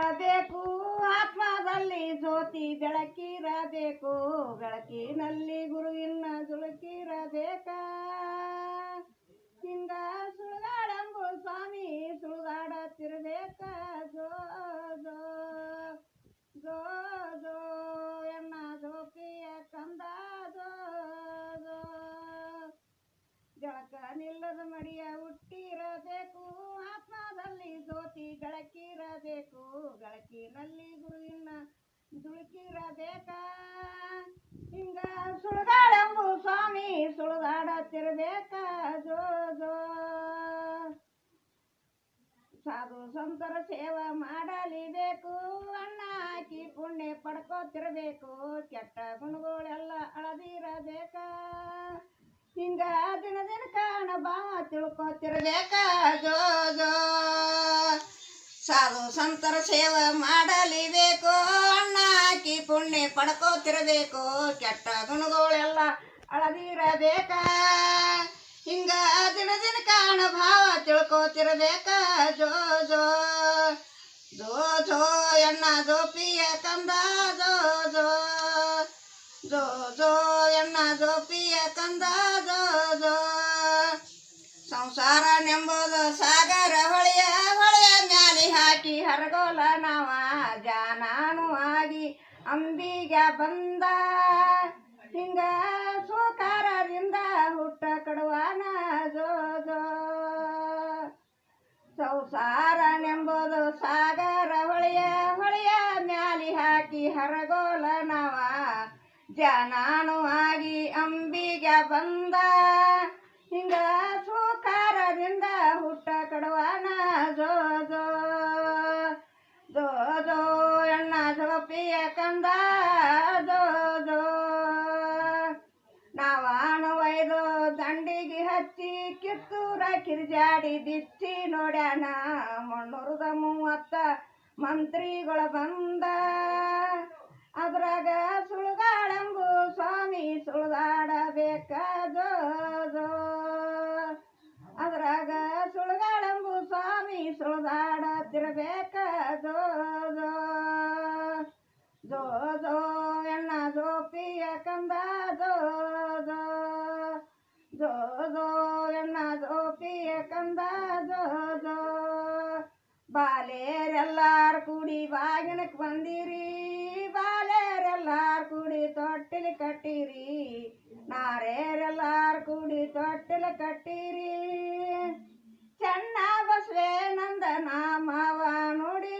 ಬೆಳಕಿರಬೇಕು ಆತ್ಮದಲ್ಲಿ ಜ್ಯೋತಿ ಬೆಳಕಿರಬೇಕು ಬೆಳಕಿನಲ್ಲಿ ಗುರುವಿನ ಜುಳುಕಿರಬೇಕ ಹಿಂಗ ಸುಳ್ಗಾಡಂಬು ಸ್ವಾಮಿ ಸುಳ್ಗಾಡತ್ತಿರ್ಬೇಕ ಜೋ ಜೋ ಜೋ ಜೋ ಎನ್ನ ಜೋಪಿಯ ಕಂದ ಜೋ ಜೋ ಜಳಕ ನಿಲ್ಲದ ಮಡಿಯ ಹುಟ್ಟಿರಬೇಕು ಆತ್ಮದಲ್ಲಿ ಜ್ಯೋತಿ ಗಳಕಿರಬೇಕು ಗಳಕಿನಲ್ಲಿ ಗುರುವಿನ ದುಳುಕಿರಬೇಕ ಹಿಂಗ ಸುಳಿದಾಳೆಂಬು ಸ್ವಾಮಿ ಸುಳ್ಗಾಡತ್ತಿರ್ಬೇಕ ಜೋ ಜೋ. ಸಾಧು ಸಂತರ ಸೇವೆ ಮಾಡಲಿಬೇಕು. ಅಣ್ಣ ಹಾಕಿ ಪುಣ್ಯ ಪಡ್ಕೋತಿರ್ಬೇಕು. ಕೆಟ್ಟ ಗುಣಗಳೆಲ್ಲ ಅಳದಿರಬೇಕ ಹಿಂಗ ದಿನ ದಿನ ಭಾವ ತಿಳ್ಕೊತಿರ್ಬೇಕ ಜೋ ಜೋ. ಸಾಧು ಸಂತರ ಸೇವೆ ಮಾಡಲಿಬೇಕು. ಅಣ್ಣ ಹಾಕಿ ಪುಣ್ಯ ಪಡ್ಕೋತಿರ್ಬೇಕು. ಕೆಟ್ಟ ಗುಣಗಳೆಲ್ಲ ಅಳದಿರಬೇಕ? ಹಿಂಗ ದಿನ ದಿನ ಕಾಣ ಭಾವ ತಿಳ್ಕೋತಿರ್ಬೇಕ? ಜೋ ಜೋ. ಜೋ ಜೋ. ಎಣ್ಣ ಜೋಪಿಯ ಕಂದ, ಜೋ ಜೋ. ಜೋ ಜೋ. ಎಣ್ಣ ಜೋಪಿಯ ಕಂದ, ಜೋ ಸಂಸಾರ ನೆಂಬುದು ಸಾಗರ ಹೊಳೆಯ ಹೊಳೆಯ ಮ್ಯಾಲೆ ಹಾಕಿ ಹರಗೋಲ ನಾವ. ಜಾನಾನು ಆಗಿ ಅಂಬಿಗ ಬಂದ. ಹಿಂಗ ಸೋಕಾರದಿಂದ ಹುಟ್ಟ ಕಡುವಾನ ಜೋಜೋ. ಜೋ ಸಂಸಾರನೆಂಬುದು ಸಾಗರ ಹೊಳೆಯ ಹೊಳೆಯ ಮ್ಯಾಲಿ ಹಾಕಿ ಹರಗೋಲ ನಾವ. ಜಾನಾನು ಆಗಿ ಅಂಬಿಗ ಬಂದ. ಹಿಂಗ ಜೋಪಿಯ ಕಂದ ಜೋ ಜೋ ನಾವಾನು ಒಯ್ದು ದಂಡಿಗೆ ಹಚ್ಚಿ ಕಿತ್ತೂರ ಕಿರ್ಜಾಡಿ ಬಿಚ್ಚಿ ನೋಡ್ಯಾನ. ಮುನ್ನೂರದ ಮೂವತ್ತ ಮಂತ್ರಿಗಳು ಬಂದ. ಅದ್ರಾಗ ಸುಳ್ಗಾಡಂಬು ಸ್ವಾಮಿ ಜೋ ಅದ್ರಾಗ ಸುಳ್ಗಾಡಂಬು ಸ್ವಾಮಿ ಜೋ ಜೋ ಜೋ ಎಣ್ಣ ಜೋಪಿಯ ಕಂದ ಜೋ ಜೋ ಜೋ ಎಣ್ಣ ಜೋಪಿಯ ಕಂದ ಜೋ ಬಾಲೇರೆಲ್ಲಾರ ಕೂಡಿ ಬಾಗಿನಕ್ಕೆ ಬಂದಿರಿ, ಬಾಲೇರೆಲ್ಲಾರು ಕೂಡಿ ತೊಟ್ಟಿಲು ಕಟ್ಟಿರಿ, ನಾರೇರೆಲ್ಲಾರು ಕೂಡಿ ತೊಟ್ಟಿಲು ಕಟ್ಟಿರಿ. ಚೆನ್ನ ಬಸವೇ ನಂದ ನಾಮವ ನುಡಿರಿ